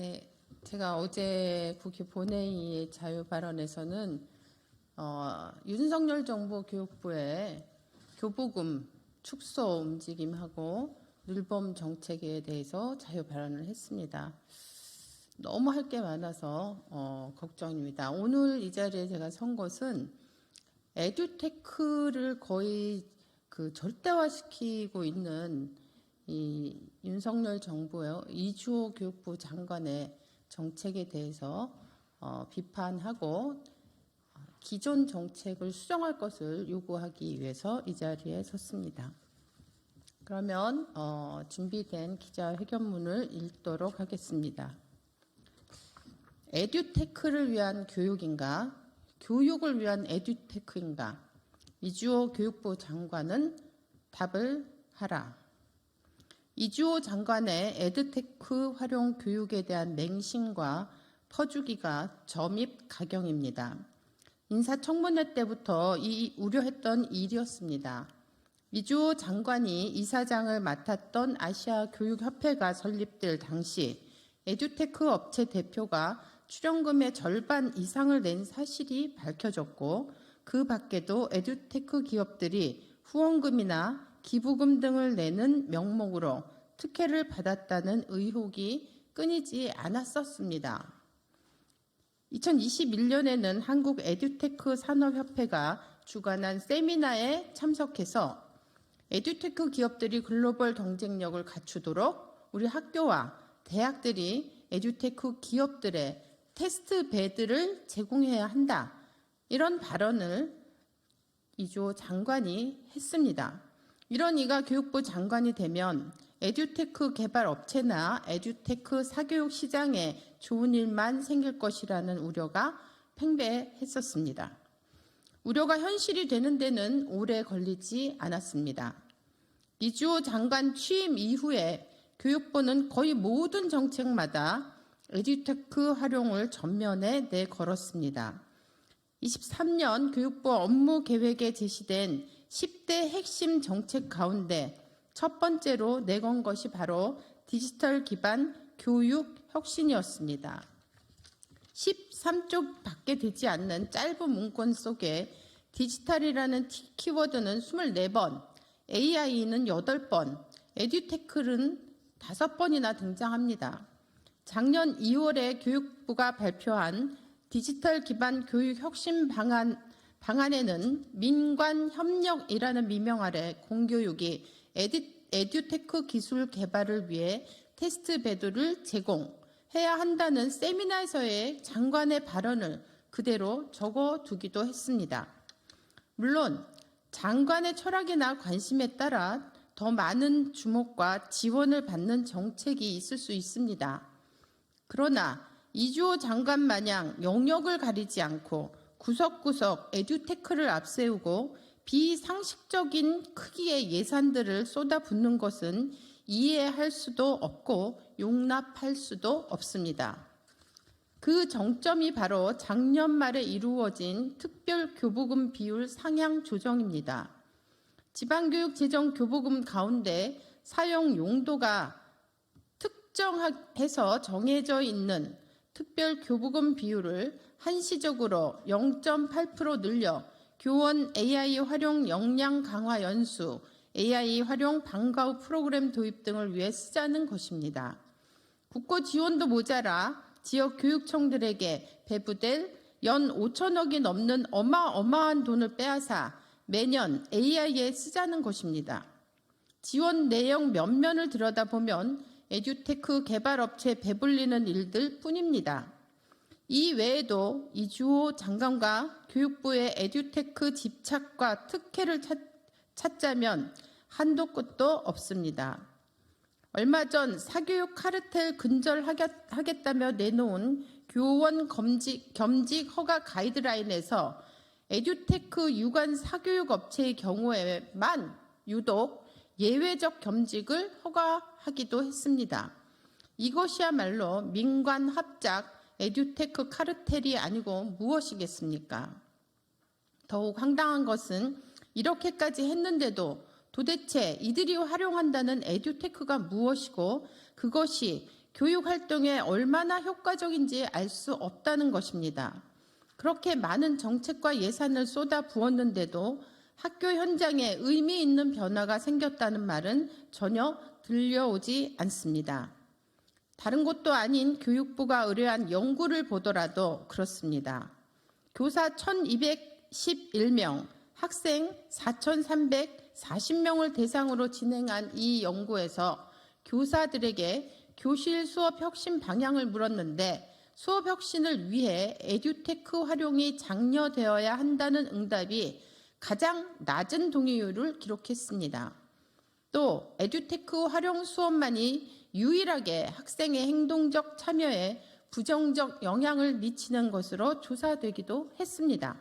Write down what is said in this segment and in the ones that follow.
네, 제가 어제 국회 본회의 자유 발언에서는 어, 윤석열 정부 교육부의 교부금 축소 움직임하고 늘범 정책에 대해서 자유 발언을 했습니다. 너무 할 게 많아서 어, 걱정입니다. 오늘 이 자리에 제가 선 것은 에듀테크를 거의 그 절대화시키고 있는 이 윤석열 정부의 이주호 교육부 장관의 정책에 대해서 어, 비판하고 기존 정책을 수정할 것을 요구하기 위해서 이 자리에 섰습니다. 그러면 어, 준비된 기자회견문을 읽도록 하겠습니다. 에듀테크를 위한 교육인가? 교육을 위한 에듀테크인가? 이주호 교육부 장관은 답을 하라. 이주호 장관의 에듀테크 활용 교육에 대한 맹신과 퍼주기가 점입 가경입니다. 인사청문회 때부터 이 우려했던 일이었습니다. 이주호 장관이 이사장을 맡았던 아시아 교육협회가 설립될 당시 에듀테크 업체 대표가 출연금의 절반 이상을 낸 사실이 밝혀졌고 그 밖에도 에듀테크 기업들이 후원금이나 기부금 등을 내는 명목으로 특혜를 받았다는 의혹이 끊이지 않았었습니다. 2021년에는 한국 에듀테크 산업협회가 주관한 세미나에 참석해서 에듀테크 기업들이 글로벌 경쟁력을 갖추도록 우리 학교와 대학들이 에듀테크 기업들의 테스트 베드를 제공해야 한다. 이런 발언을 이조 장관이 했습니다. 이런 이가 교육부 장관이 되면 에듀테크 개발 업체나 에듀테크 사교육 시장에 좋은 일만 생길 것이라는 우려가 팽배했었습니다. 우려가 현실이 되는 데는 오래 걸리지 않았습니다. 이주호 장관 취임 이후에 교육부는 거의 모든 정책마다 에듀테크 활용을 전면에 내걸었습니다. 23년 교육부 업무 계획에 제시된 10대 핵심 정책 가운데 첫 번째로 내건 것이 바로 디지털 기반 교육 혁신이었습니다. 13쪽 밖에 되지 않는 짧은 문건 속에 디지털이라는 키워드는 24번, AI는 8번, 에듀테크는 5번이나 등장합니다. 작년 2월에 교육부가 발표한 디지털 기반 교육 혁신 방안, 방안에는 민관 협력이라는 미명 아래 공교육이 에듀, 에듀테크 기술 개발을 위해 테스트 배도를 제공해야 한다는 세미나에서의 장관의 발언을 그대로 적어 두기도 했습니다. 물론 장관의 철학이나 관심에 따라 더 많은 주목과 지원을 받는 정책이 있을 수 있습니다. 그러나 이주호 장관 마냥 영역을 가리지 않고 구석구석 에듀테크를 앞세우고 비상식적인 크기의 예산들을 쏟아붓는 것은 이해할 수도 없고 용납할 수도 없습니다. 그 정점이 바로 작년 말에 이루어진 특별 교부금 비율 상향 조정입니다. 지방교육 재정 교부금 가운데 사용 용도가 특정해서 정해져 있는 특별 교부금 비율을 한시적으로 0.8% 늘려 교원 AI 활용 역량 강화 연수, AI 활용 방과 후 프로그램 도입 등을 위해 쓰자는 것입니다. 국고 지원도 모자라 지역 교육청들에게 배부될 연 5천억이 넘는 어마어마한 돈을 빼앗아 매년 AI에 쓰자는 것입니다. 지원 내용 면면을 들여다보면 에듀테크 개발업체 배불리는 일들 뿐입니다. 이 외에도 이주호 장관과 교육부의 에듀테크 집착과 특혜를 찾, 찾자면 한도 끝도 없습니다. 얼마 전 사교육 카르텔 근절하겠다며 내놓은 교원 검직, 겸직 허가 가이드라인에서 에듀테크 유관 사교육 업체의 경우에만 유독 예외적 겸직을 허가하기도 했습니다. 이것이야말로 민관 합작 에듀테크 카르텔이 아니고 무엇이겠습니까? 더욱 황당한 것은 이렇게까지 했는데도 도대체 이들이 활용한다는 에듀테크가 무엇이고 그것이 교육 활동에 얼마나 효과적인지 알 수 없다는 것입니다. 그렇게 많은 정책과 예산을 쏟아 부었는데도 학교 현장에 의미 있는 변화가 생겼다는 말은 전혀 들려오지 않습니다. 다른 곳도 아닌 교육부가 의뢰한 연구를 보더라도 그렇습니다. 교사 1211명, 학생 4340명을 대상으로 진행한 이 연구에서 교사들에게 교실 수업 혁신 방향을 물었는데 수업 혁신을 위해 에듀테크 활용이 장려되어야 한다는 응답이 가장 낮은 동의율을 기록했습니다. 또 에듀테크 활용 수업만이 유일하게 학생의 행동적 참여에 부정적 영향을 미치는 것으로 조사되기도 했습니다.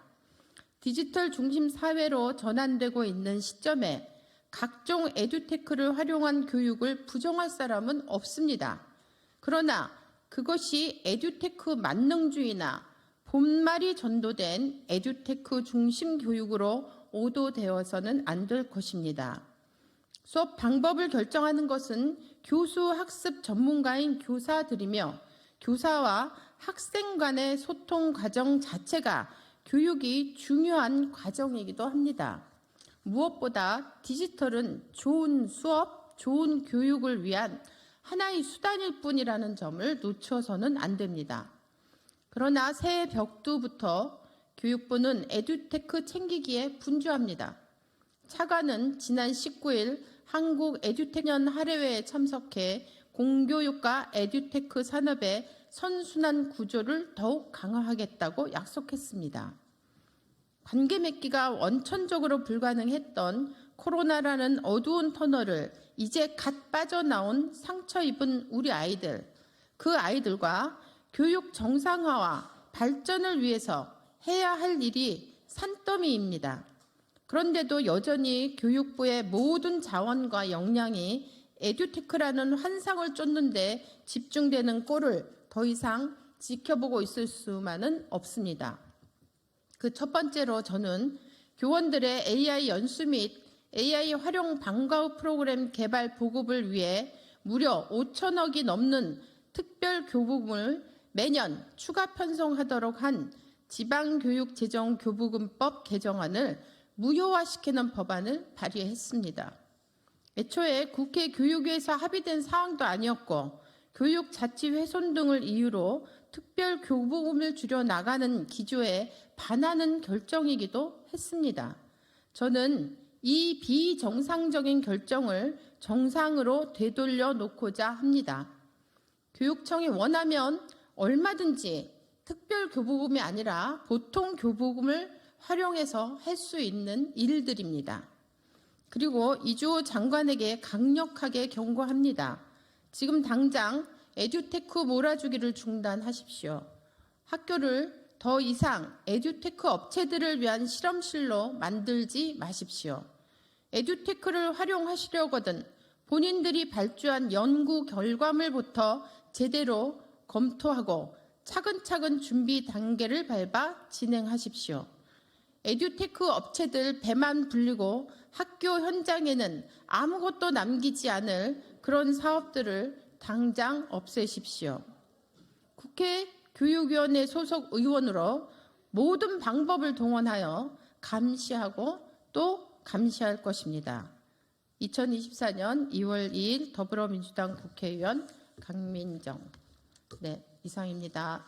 디지털 중심 사회로 전환되고 있는 시점에 각종 에듀테크를 활용한 교육을 부정할 사람은 없습니다. 그러나 그것이 에듀테크 만능주의나 본말이 전도된 에듀테크 중심 교육으로 오도되어서는 안 될 것입니다. 수업 방법을 결정하는 것은 교수 학습 전문가인 교사들이며 교사와 학생 간의 소통 과정 자체가 교육이 중요한 과정이기도 합니다. 무엇보다 디지털은 좋은 수업, 좋은 교육을 위한 하나의 수단일 뿐이라는 점을 놓쳐서는 안 됩니다. 그러나 새해 벽두부터 교육부는 에듀테크 챙기기에 분주합니다. 차관은 지난 19일 한국 에듀테년 할애회에 참석해 공교육과 에듀테크 산업의 선순환 구조를 더욱 강화하겠다고 약속했습니다. 관계 맺기가 원천적으로 불가능했던 코로나라는 어두운 터널을 이제 갓 빠져나온 상처 입은 우리 아이들, 그 아이들과 교육 정상화와 발전을 위해서 해야 할 일이 산더미입니다. 그런데도 여전히 교육부의 모든 자원과 역량이 에듀테크라는 환상을 쫓는데 집중되는 꼴을 더 이상 지켜보고 있을 수만은 없습니다. 그 첫 번째로 저는 교원들의 AI 연수 및 AI 활용 방과 후 프로그램 개발 보급을 위해 무려 5천억이 넘는 특별 교부금을 매년 추가 편성하도록 한 지방교육재정교부금법 개정안을 무효화시키는 법안을 발의했습니다. 애초에 국회 교육위에서 합의된 사항도 아니었고 교육 자치 훼손 등을 이유로 특별 교부금을 줄여 나가는 기조에 반하는 결정이기도 했습니다. 저는 이 비정상적인 결정을 정상으로 되돌려 놓고자 합니다. 교육청이 원하면 얼마든지 특별 교부금이 아니라 보통 교부금을 활용해서 할 수 있는 일들입니다. 그리고 이주호 장관에게 강력하게 경고합니다. 지금 당장 에듀테크 몰아주기를 중단하십시오. 학교를 더 이상 에듀테크 업체들을 위한 실험실로 만들지 마십시오. 에듀테크를 활용하시려거든 본인들이 발주한 연구 결과물부터 제대로 검토하고 차근차근 준비 단계를 밟아 진행하십시오. 에듀테크 업체들 배만 불리고 학교 현장에는 아무것도 남기지 않을 그런 사업들을 당장 없애십시오. 국회 교육위원회 소속 의원으로 모든 방법을 동원하여 감시하고 또 감시할 것입니다. 2024년 2월 2일 더불어민주당 국회의원 강민정. 네, 이상입니다.